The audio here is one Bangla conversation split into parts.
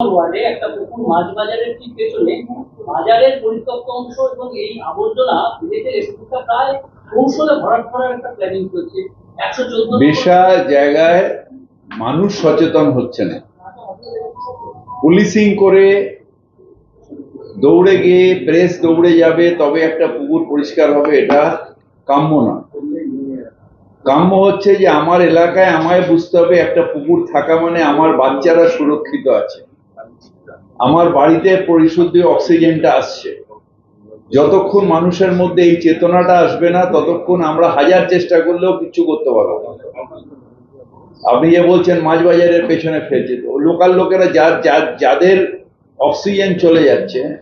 ওয়ার্ডে একটা পুকুর মাছ বাজারের ঠিক পেছনে বাজারের পরিত্যক্ত অংশ এবং এই আবর্জনা পুকুরটা প্রায় কৌশলে ভরাট করার একটা প্ল্যানিং করছে। একশো চোদ্দ বেশা জায়গায় মানুষ সচেতন হচ্ছে না। পুলিশিং করে দৌড়ে গিয়ে প্রেস দৌড়ে যাবে, তবে একটা পুকুর পরিষ্কার হবে, এটা কাম্য না। কাম্য হচ্ছে যে আমার এলাকায় আমায় বুঝতে হবে একটা পুকুর থাকা মানে আমার বাচ্চারা সুরক্ষিত আছে। আমার বাড়িতে পরিশুদ্ধ অক্সিজেনটা আসছে। যতক্ষণ মানুষের মধ্যে এই চেতনাটা আসবে না, ততক্ষণ আমরা হাজার চেষ্টা করলেও কিছু করতে পারব আপনি যে বলছেন মাছ বাজারের পেছনে ফেলছে, তো লোকাল লোকেরা যার, যার- যাদের অক্সিজেন চলে যাচ্ছে,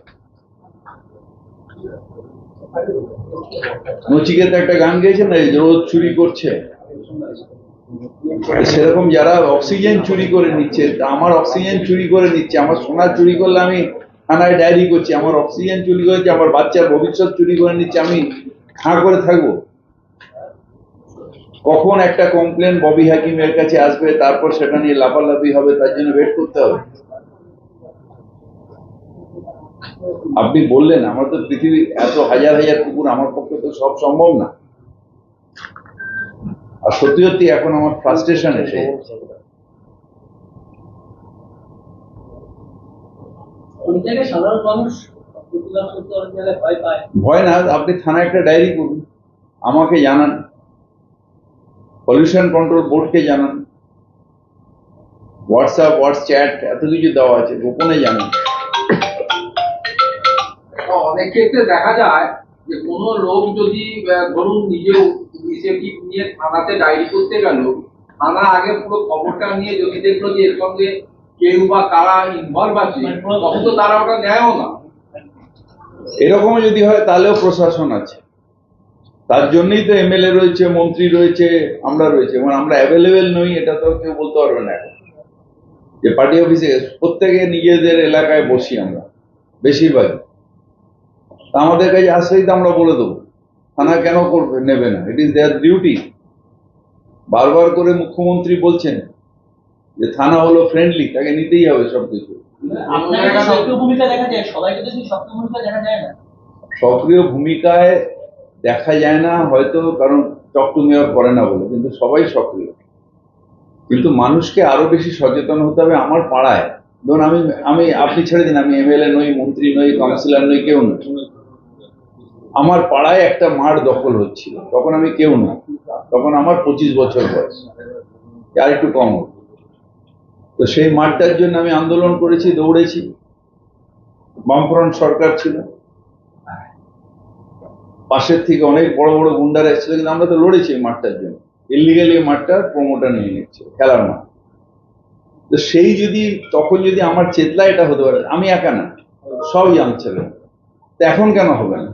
নচিকেতা একটা গান গেয়েছে না রোদ চুরি করছে? সেরকম যারা অক্সিজেন চুরি করে নিচ্ছে, আমার অক্সিজেন চুরি করে নিচ্ছে, আমার সোনা চুরি করলে আমি থানায় ডায়েরি করছি, আমার অক্সিজেন চুরি করেছে আমার বাচ্চার ভবিষ্যৎ চুরি করে নিচ্ছে, আমি হাঁ করে থাকব? কখন একটা কমপ্লেন ববি হাকিমের কাছে আসবে, তারপর সেটা নিয়ে লাফালাফি হবে, তার জন্য ওয়েট করতে হবে। আপনি বললেন, আমার তো পৃথিবী এত হাজার হাজার কুকুর, আমার পক্ষে তো সব সম্ভব না। আর সত্যি সত্যি এখন আমার ফ্রাস্ট্রেশন এসে ভয় না আপনি থানায় একটা ডায়েরি করুন আমাকে জানান। পলিউশন কন্ট্রোল বোর্ডকে জানান। হোয়াটসঅ্যাপ হোয়াটস চ্যাট এত কিছু দেওয়া আছে গোপনে জানান। অনেক ক্ষেত্রে দেখা যায় যে কোনো লোক যদি ধরুন নিজে ইনিশিয়েটিভ নিয়ে থানাতে ডায়েরি করতে গেল থানা আগে পুরো খবরটা নিয়ে যদি দেখল যে এর সঙ্গে কেউ বা কারা ইনভলভ আছে তখন তো তারা ওটা নেয়ও না। এরকম যদি হয় তাহলেও প্রশাসন আছে। তার জন্যই তো এমএলএ রয়েছে মন্ত্রী রয়েছে আমরা রয়েছে। এবং আমরা অ্যাভেলেবেল নই এটা তো কেউ বলতে পারবে না এখন। যে পার্টি অফিসে প্রত্যেকে নিজেদের এলাকায় বসি আমরা বেশিরভাগ তা আমাদের কাছে আসলেই তো আমরা বলে দেবো। থানা কেন করবে নেবে না। ইট ইজ দেয়ার ডিউটি বারবার করে মুখ্যমন্ত্রী বলছেন যে থানা হলো ফ্রেন্ডলি তাকে নিতেই হবে সবকিছু। সক্রিয় ভূমিকায় দেখা যায় না হয়তো কারণ টক টু মেয়র করে না বলে কিন্তু সবাই সক্রিয়। কিন্তু মানুষকে আরও বেশি সচেতন হতে হবে আমার পাড়ায়। ধরুন আমি আমি, আপনি ছেড়ে দিন, আমি এমএলএ নই, মন্ত্রী নই কাউন্সিলর নই, কেউ নই। আমার পাড়ায় একটা মাঠ দখল হচ্ছিল, তখন আমি কেউ না তখন আমার পঁচিশ বছর বয়স। আর একটু কম। তো সেই মাঠটার জন্য আমি আন্দোলন করেছি, দৌড়েছি। বামফ্রন্ট সরকার ছিল। পাশের থেকে অনেক বড় বড় গুন্ডারা এসেছিল, কিন্তু আমরা তো লড়েছি এই মাঠটার জন্য। ইলিগালি এই মাঠটার প্রমোটার নিয়ে নিচ্ছে খেলার মাঠ। তো সেই যদি, তখন যদি আমার চেতলা এটা হতে পারে, আমি একা না সব জানছে তো এখন কেন হবে না?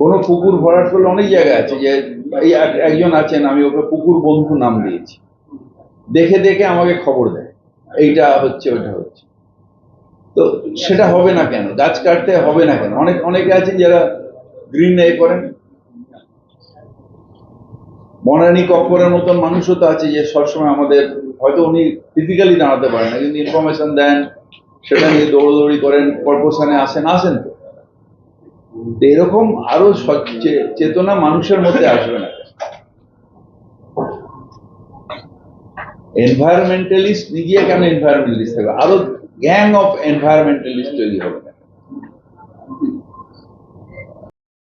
কোনো পুকুর ভরাট করলে অনেক জায়গা আছে যে একজন আছেন, আমি ওকে পুকুর বন্ধু নাম দিয়েছি। দেখে দেখে আমাকে খবর দেয়, এইটা হচ্ছে, ওইটা হচ্ছে। তো সেটা হবে না কেন? গাছ কাটতে হবে না কেন? অনেক অনেকে আছেন যারা গ্রিন এ করেন। বনানী কক্করের মতন মানুষও তো আছে যে সবসময় আমাদের, হয়তো উনি ফিজিক্যালি দাঁড়াতে পারেন না, কিন্তু ইনফরমেশন দেন, সেটা নিয়ে দৌড়দৌড়ি করেন, কর্পোরেশনে আসেন আসেন তো। এরকম আরও চেতনা মানুষের মধ্যে আসবে না। এনভায়রনমেন্টালিস্ট নিজে কেন এনভায়রনমেন্টালিস্ট থাকবে? আরও গ্যাং অফ এনভায়রনমেন্টালিস্ট তৈরি হবে।